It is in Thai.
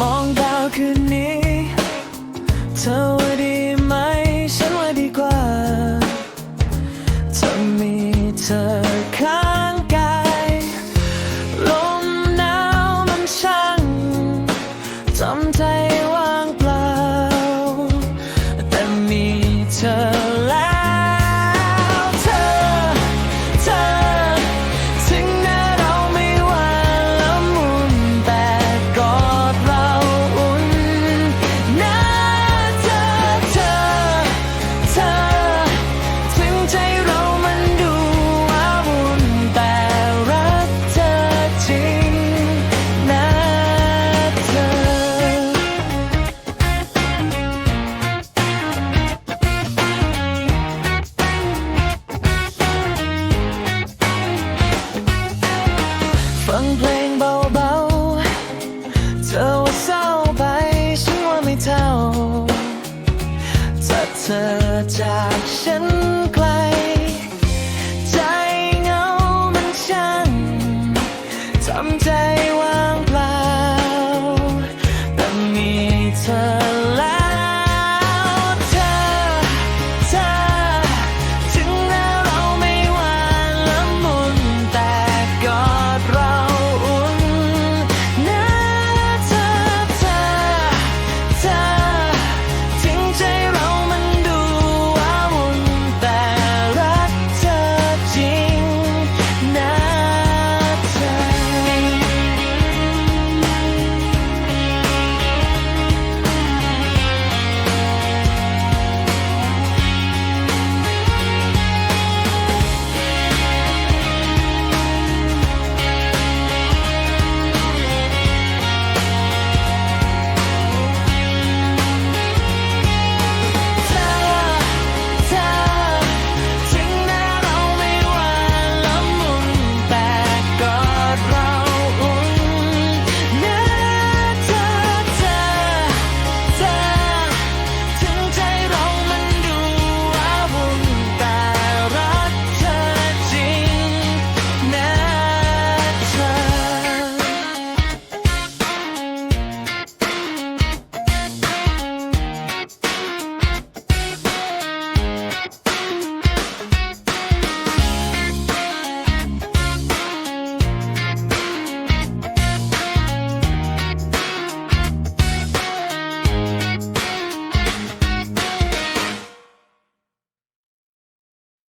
มองดาวคืนนี้ เธอว่าดีไหม ฉันว่าดีกว่า ถ้ามีเธอ เธอจากฉันไกล